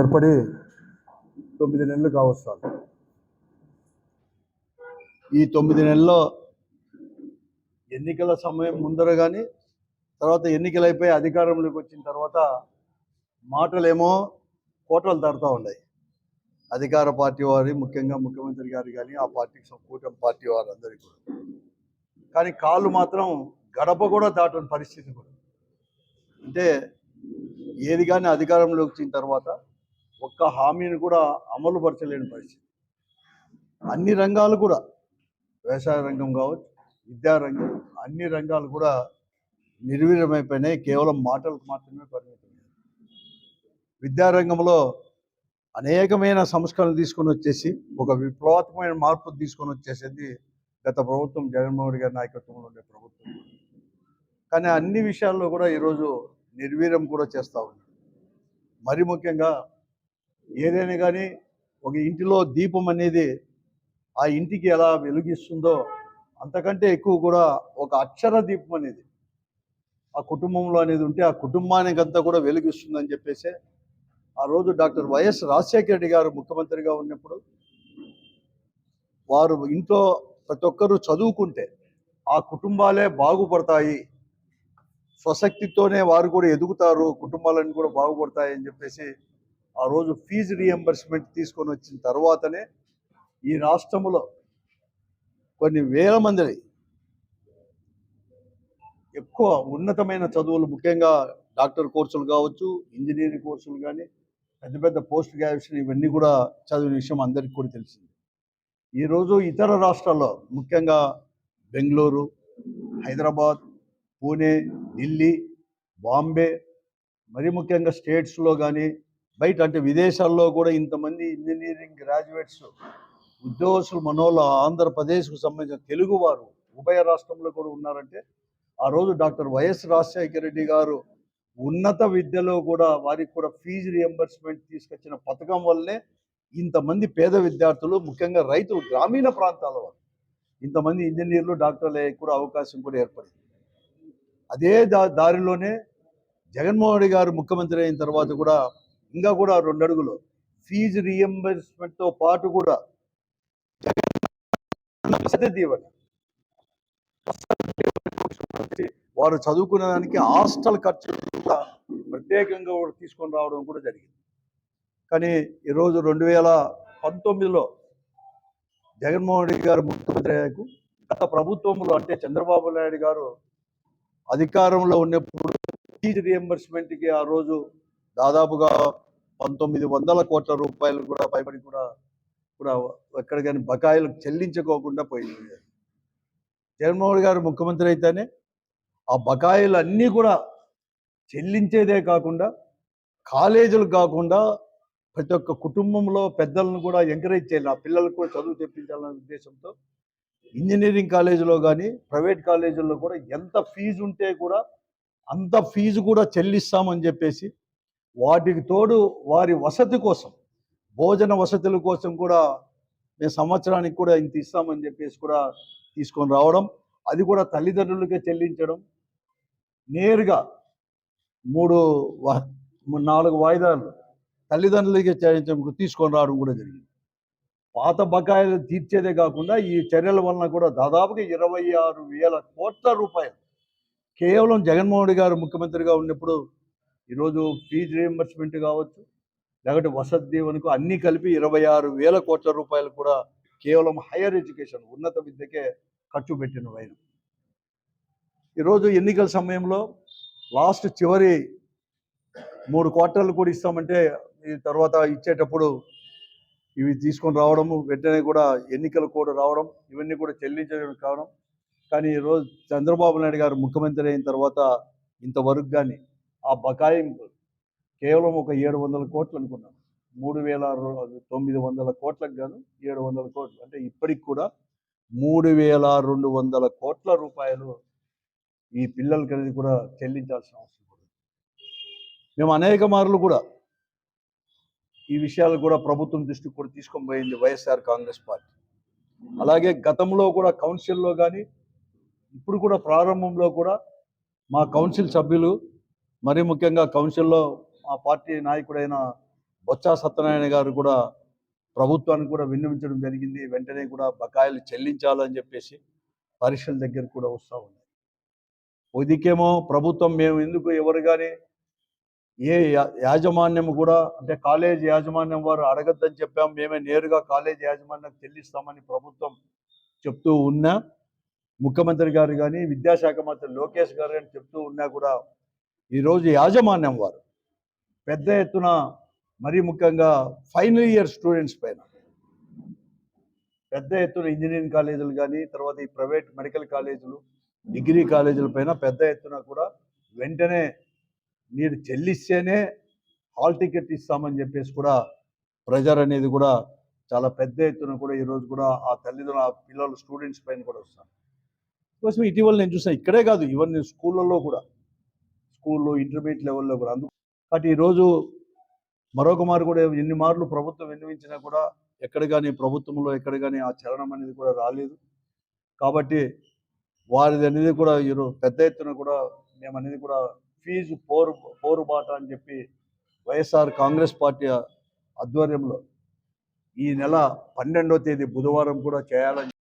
ఏర్పడి తొమ్మిది నెలలు కావస్తుంది. ఈ తొమ్మిది నెలల్లో ఎన్నికల సమయం ముందర కానీ తర్వాత ఎన్నికలు అయిపోయి అధికారంలోకి వచ్చిన తర్వాత మాటలేమో కోటలు తడుతూ ఉన్నాయి. అధికార పార్టీ వారి ముఖ్యంగా ముఖ్యమంత్రి గారు కానీ ఆ పార్టీకి కూటమి పార్టీ వారందరికీ కూడా. కానీ కాళ్ళు మాత్రం గడప కూడా దాటని పరిస్థితి కూడా. అంటే ఏది కానీ అధికారంలోకి వచ్చిన తర్వాత ఒక్క హామీని కూడా అమలు పరచలేని పరిస్థితి. అన్ని రంగాలు కూడా వ్యవసాయ రంగం కావచ్చు విద్యారంగం అన్ని రంగాలు కూడా నిర్వీర్యమైపోయినాయి. కేవలం మాటలకు మాత్రమే పరిమితం. విద్యారంగంలో అనేకమైన సంస్కరణలు తీసుకొని వచ్చేసి ఒక విప్లవాత్మకమైన మార్పు తీసుకొని వచ్చేసేది గత ప్రభుత్వం జగన్మోహన్ రెడ్డి గారి నాయకత్వంలో ఉండే ప్రభుత్వం. కానీ అన్ని విషయాల్లో కూడా ఈరోజు నిర్వీర్యం కూడా చేస్తూ ఉన్నారు మరి ముఖ్యంగా ఏదైనా కానీ ఒక ఇంటిలో దీపం అనేది ఆ ఇంటికి ఎలా వెలుగిస్తుందో అంతకంటే ఎక్కువ కూడా ఒక అక్షర దీపం అనేది. ఆ కుటుంబంలో అనేది ఉంటే ఆ కుటుంబానికంతా కూడా వెలుగిస్తుందని చెప్పేసి ఆ రోజు డాక్టర్ వైఎస్ రాజశేఖర రెడ్డి గారు ముఖ్యమంత్రిగా ఉన్నప్పుడు వారు ఇంట్లో ప్రతి ఒక్కరూ చదువుకుంటే ఆ కుటుంబాలే బాగుపడతాయి. స్వశక్తితోనే వారు కూడా ఎదుగుతారు. కుటుంబాలన్నీ కూడా బాగుపడతాయి అని చెప్పేసి ఆ రోజు ఫీజు రియంబర్స్మెంట్ తీసుకొని వచ్చిన తర్వాతనే ఈ రాష్ట్రంలో కొన్ని వేల మంది ఎక్కువ ఉన్నతమైన చదువులు ముఖ్యంగా డాక్టర్ కోర్సులు కావచ్చు ఇంజనీరింగ్ కోర్సులు కానీ పెద్ద పెద్ద పోస్ట్ గ్రాడ్యుయేషన్ ఇవన్నీ కూడా చదివిన విషయం అందరికీ కూడా తెలిసింది. ఈరోజు ఇతర రాష్ట్రాల్లో ముఖ్యంగా బెంగళూరు హైదరాబాద్ పూణే ఢిల్లీ బాంబే మరి ముఖ్యంగా స్టేట్స్లో కానీ బయట అంటే విదేశాల్లో కూడా ఇంతమంది ఇంజనీరింగ్ గ్రాడ్యుయేట్స్ ఉద్యోగస్తులు మనోళ్ళ ఆంధ్రప్రదేశ్కు సంబంధించిన తెలుగువారు ఉభయ రాష్ట్రంలో కూడా ఉన్నారంటే ఆ రోజు డాక్టర్ వైఎస్ రాజశేఖర రెడ్డి గారు ఉన్నత విద్యలో కూడా వారికి కూడా ఫీజు రియంబర్స్మెంట్ తీసుకొచ్చిన పథకం వల్లనే ఇంతమంది పేద విద్యార్థులు ముఖ్యంగా రైతులు గ్రామీణ ప్రాంతాల వారు ఇంతమంది ఇంజనీర్లు డాక్టర్లు కూడా అవకాశం కూడా ఏర్పడింది. అదే దా దారిలోనే జగన్మోహన్ రెడ్డి గారు ముఖ్యమంత్రి అయిన తర్వాత కూడా ఇంకా కూడా రెండు అడుగులు. ఫీజు రీఎంబర్స్మెంట్తో పాటు కూడా దీవెన వారు చదువుకునే దానికి హాస్టల్ ఖర్చు కూడా ప్రత్యేకంగా తీసుకొని రావడం కూడా జరిగింది. కానీ ఈరోజు రెండు వేల పంతొమ్మిదిలో జగన్మోహన్ రెడ్డి గారు ముఖ్యమంత్రి అయ్యాకు గత ప్రభుత్వంలో అంటే చంద్రబాబు నాయుడు గారు అధికారంలో ఉన్నప్పుడు ఫీజు రియంబర్స్మెంట్కి ఆ రోజు దాదాపుగా పంతొమ్మిది వందల కోట్ల రూపాయలు కూడా పైబడి కూడా కూడా ఎక్కడ కానీ బకాయిలు చెల్లించుకోకుండా పోయింది. జగన్మోహన్ గారు ముఖ్యమంత్రి అయితేనే ఆ బకాయిలు అన్నీ కూడా చెల్లించేదే కాకుండా కాలేజీలు కాకుండా ప్రతి ఒక్క కుటుంబంలో పెద్దలను కూడా ఎంకరేజ్ చేయాలి. ఆ పిల్లలకు కూడా చదువు తెప్పించాలనే ఉద్దేశంతో ఇంజనీరింగ్ కాలేజీలో కానీ ప్రైవేట్ కాలేజీల్లో కూడా ఎంత ఫీజు ఉంటే కూడా అంత ఫీజు కూడా చెల్లిస్తామని చెప్పేసి వాటికి తోడు వారి వసతి కోసం భోజన వసతుల కోసం కూడా మేము సంవత్సరానికి కూడా ఇంత ఇస్తామని చెప్పేసి కూడా తీసుకొని రావడం అది కూడా తల్లిదండ్రులకే చెల్లించడం నేరుగా మూడు నాలుగు వాయిదాలు తల్లిదండ్రులకే చెల్లించడం తీసుకొని రావడం కూడా జరిగింది. పాత బకాయిలు తీర్చేదే కాకుండా ఈ చర్యల వలన కూడా దాదాపుగా ఇరవై ఆరు వేల కోట్ల రూపాయలు కేవలం జగన్మోహన్ రెడ్డి గారు ముఖ్యమంత్రిగా ఉన్నప్పుడు ఈరోజు ఫీజు రియంబర్స్మెంట్ కావచ్చు లేకపోతే వసతి దీవెనకు అన్నీ కలిపి ఇరవై ఆరు వేల కోట్ల రూపాయలు కూడా కేవలం హైయర్ ఎడ్యుకేషన్ ఉన్నత విద్యకే ఖర్చు పెట్టిన వైన ఈరోజు ఎన్నికల సమయంలో లాస్ట్ చివరి మూడు క్వార్టర్లు కూడా ఇస్తామంటే ఈ తర్వాత ఇచ్చేటప్పుడు ఇవి తీసుకొని రావడము వెంటనే కూడా ఎన్నికలు కూడా రావడం ఇవన్నీ కూడా చెల్లించడం కావడం కానీ ఈరోజు చంద్రబాబు నాయుడు గారు ముఖ్యమంత్రి అయిన తర్వాత ఇంతవరకు కానీ ఆ బకాయి కేవలం ఒక ఏడు వందల కోట్లు అనుకున్నాం మూడు వేల తొమ్మిది వందల కోట్లకు గాను ఏడు వందల కోట్లు. అంటే ఇప్పటికి కూడా మూడు వేల రెండు వందల కోట్ల రూపాయలు ఈ పిల్లలకి అనేది కూడా చెల్లించాల్సిన అవసరం కూడా మేము అనేక మార్లు కూడా ఈ విషయాలు కూడా ప్రభుత్వం దృష్టికి కూడా తీసుకొని పోయింది వైఎస్ఆర్ కాంగ్రెస్ పార్టీ. అలాగే గతంలో కూడా కౌన్సిల్లో కానీ ఇప్పుడు కూడా ప్రారంభంలో కూడా మా కౌన్సిల్ సభ్యులు మరీ ముఖ్యంగా కౌన్సిల్లో మా పార్టీ నాయకుడైన బొత్స సత్యనారాయణ గారు కూడా ప్రభుత్వానికి కూడా విన్నవించడం జరిగింది. వెంటనే కూడా బకాయిలు చెల్లించాలని చెప్పేసి పరీక్షల దగ్గర కూడా వస్తూ ఉన్నాయి. ఉదికేమో ప్రభుత్వం మేము ఎందుకు ఎవరు కానీ ఏ యా- యాజమాన్యం కూడా అంటే కాలేజ్ యాజమాన్యం వారు అడగద్దని చెప్పాం. మేమే నేరుగా కాలేజ్ యాజమాన్యం చెల్లిస్తామని ప్రభుత్వం చెప్తూ ఉన్నా ముఖ్యమంత్రి గారు కానీ విద్యాశాఖ మంత్రి లోకేష్ గారు కానీ చెప్తూ ఉన్నా కూడా ఈరోజు యాజమాన్యం వారు పెద్ద ఎత్తున మరీ ముఖ్యంగా ఫైనల్ ఇయర్ స్టూడెంట్స్ పైన పెద్ద ఎత్తున ఇంజనీరింగ్ కాలేజీలు కానీ తర్వాత ఈ ప్రైవేట్ మెడికల్ కాలేజీలు డిగ్రీ కాలేజీల పైన పెద్ద ఎత్తున కూడా వెంటనే మీరు చెల్లిస్తేనే హాల్ టికెట్ ఇస్తామని చెప్పేసి కూడా ప్రెజర్ అనేది కూడా చాలా పెద్ద ఎత్తున కూడా ఈరోజు కూడా ఆ తల్లిదండ్రుల ఆ పిల్లలు స్టూడెంట్స్ పైన కూడా వస్తాను కోసం ఇటీవల నేను చూసాను ఇక్కడే కాదు ఈవెన్ నేను స్కూళ్ళల్లో కూడా స్కూల్లో ఇంటర్మీడియట్ లెవెల్లో కూడా. అందుకు కాబట్టి ఈరోజు మరొక మారు కూడా ఎన్ని మార్లు ప్రభుత్వం విన్నవించినా కూడా ఎక్కడ కానీ ప్రభుత్వంలో ఎక్కడ కానీ ఆ చలనం అనేది కూడా రాలేదు. కాబట్టి వారిది అనేది కూడా ఈరోజు పెద్ద ఎత్తున కూడా మేము అనేది కూడా ఫీజు పోరు పోరుబాట అని చెప్పి వైఎస్ఆర్ కాంగ్రెస్ పార్టీ ఆధ్వర్యంలో ఈ నెల పన్నెండవ తేదీ బుధవారం కూడా చేయాలని